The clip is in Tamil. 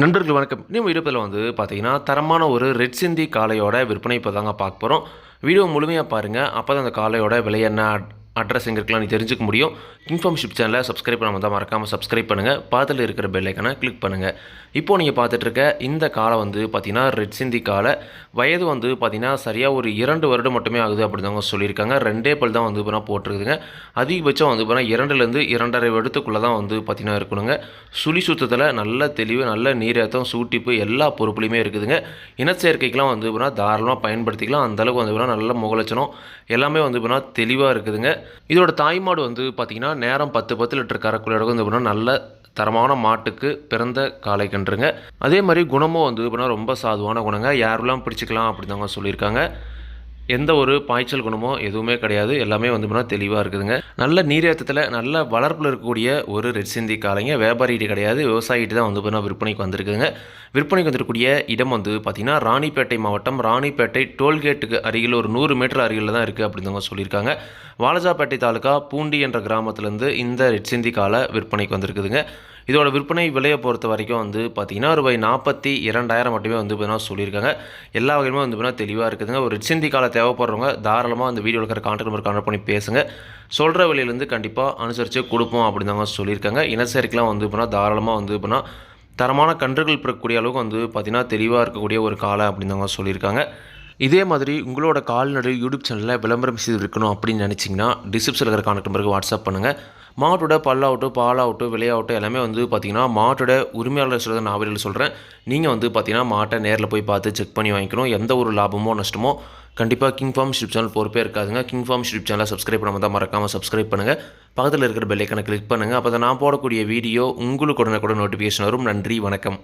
நண்பர்கள் வணக்கம். இந்த வீடியோவில் வந்து பார்த்தீங்கன்னா தரமான ஒரு ரெட் சிந்தி காளையோட விற்பனை இப்போ தாங்க பார்க்க போகிறோம் வீடியோ முழுமையாக பாருங்கள் அப்போ தான் அந்த காளையோட விலை என்ன அட்ரஸ் எங்கே இருக்கலாம் நீ தெரிஞ்சுக்க முடியும். இன்ஃபார்ம்ஷிப் சேனலை சப்ஸ்கிரைப் பண்ணாமல் தான் மறக்காமல் சப்ஸ்கிரைப் பண்ணுங்கள் பக்கத்தில் இருக்கிற பெல் கிளிக் பண்ணுங்கள் இப்போது நீங்கள் பார்த்துட்ருக்க இந்த காலை வந்து பார்த்திங்கன்னா ரெட் சிந்தி காலை. வயது வந்து பார்த்திங்கன்னா சரியாக ஒரு இரண்டு வருடம் மட்டுமே ஆகுது அப்படிதாங்க சொல்லியிருக்காங்க. ரெண்டே பல் தான் வந்து பார்த்தீங்கன்னா போட்டிருக்குதுங்க. அதிகபட்சம் வந்து பார்த்தீங்கன்னா இரண்டுலேருந்து இரண்டரை வருடத்துக்குள்ளே தான் வந்து பார்த்திங்கன்னா இருக்கணுங்க. சுழி சுத்தத்தில் நல்ல தெளிவு நல்ல நீரேத்தம் சூட்டிப்பு எல்லா பொறுப்புலையுமே இருக்குதுங்க. இனச்சேர்க்கைக்கெலாம் வந்து இப்போனா தாராளமாக பயன்படுத்திக்கலாம். அந்தளவுக்கு வந்து இப்போனா நல்ல முகலட்சணம் எல்லாமே வந்து இப்போனா தெளிவாக இருக்குதுங்க. இதோட தாய்மாடு வந்து பார்த்தீங்கன்னா நேரம் பத்து பத்து லிட்டர் கறக்குள்ள வந்து நல்ல தரமான மாட்டுக்கு பிறந்த காளை கன்றுங்க. அதே மாதிரி குணமும் வந்து ரொம்ப சாதுவான குணங்க. யாரெல்லாம் பிடிச்சிக்கலாம் அப்படிதாங்க சொல்லியிருக்காங்க. எந்த ஒரு பாய்ச்சல் குணமோ எதுவுமே கிடையாது. எல்லாமே வந்து தெளிவாக இருக்குதுங்க. நல்ல நீரேற்றத்தில் நல்ல வளர்ப்பில் இருக்கக்கூடிய ஒரு ரெட் சிந்தி காளைங்க. வியாபாரிகிட்ட கிடையாது. விவசாயிகிட்ட தான் வந்து பார்த்தீங்கன்னா விற்பனைக்கு வந்திருக்குதுங்க. விற்பனைக்கு வந்திருக்கக்கூடிய இடம் வந்து பார்த்திங்கன்னா ராணிப்பேட்டை மாவட்டம். ராணிப்பேட்டை டோல்கேட்டுக்கு அருகில் ஒரு நூறு மீட்டர் அருகில் தான் இருக்குது அப்படிதாங்க சொல்லியிருக்காங்க. வாலஜாப்பேட்டை தாலுக்கா பூண்டி என்ற கிராமத்துலேருந்து இந்த ரெட் சிந்தி காலை விற்பனைக்கு வந்திருக்குதுங்க. இதோட விற்பனை விலையை பொறுத்த வரைக்கும் வந்து பார்த்தீங்கன்னா ரூபாய் நாற்பத்தி இரண்டாயிரம் மட்டுமே வந்து பார்த்தீங்கன்னா சொல்லியிருக்காங்க. எல்லா வகையுமே வந்து பார்த்தீங்கன்னா தெளிவாக இருக்குதுங்க. ஒரு சிந்தி காலை தேவைப்படுறவங்க தாராளமாக அந்த வீடியோவில் இருக்கிற கான்டாக்ட் நம்பர் கான்டாக்ட் பண்ணி பேசுங்க. சொல்கிற விலையிலேருந்து கண்டிப்பாக அனுசரித்து கொடுப்போம் அப்படின்னு தாங்க சொல்லியிருக்காங்க. இனச்சேரிக்கைலாம் வந்து பார்த்தீங்கன்னா தாராளமாக வந்து பார்த்தீங்கன்னா தரமான கன்றுகள் பிறக்கக்கூடிய அளவுக்கு வந்து பார்த்திங்கன்னா தெளிவாக இருக்கக்கூடிய ஒரு காலை அப்படின்னு தாங்க சொல்லியிருக்காங்க. இதே மாதிரி உங்களோட கால்நடை யூடியூப் சேனலில் விளம்பரம் செய்து இருக்கணும் அப்படின்னு நினச்சிங்கன்னா டிஸ்கிரிப்ஷனில் இருக்கிற கான்டாக்ட் நம்பருக்கு வாட்ஸ்அப் பண்ணுங்கள் மாட்டோட பல்லாகட்டும் பாலாகட்டும் விலையாகட்டும் எல்லாமே வந்து பார்த்திங்கன்னா மாட்டோட உரிமையாளர் சொல்கிறத நான் அவர்கள் சொல்கிறேன் நீங்கள் வந்து பார்த்திங்கன்னா மாட்டை நேரில் போய் பார்த்து செக் பண்ணி வாங்கிக்கணும். எந்த ஒரு லாபமோ நஷ்டமோ கண்டிப்பாக கிங் ஃபார்ம் ஷிப் சேனல் பொறுப்பே இருக்காதுங்க. கிங் ஃபார்ம் ஷிப் சேனலை சப்ஸ்கிரைப் பண்ணாமல் தான் மறக்காமல் சப்ஸ்கிரைப் பண்ணுங்கள் பக்கத்தில் இருக்கிற பெல்லைக்கனை கிளிக் பண்ணுங்கள் அப்போ தான் நான் போடக்கூடிய வீடியோ உங்களுக்கு உடனே கூட நோட்டிஃபிகேஷன் வரும். நன்றி வணக்கம்.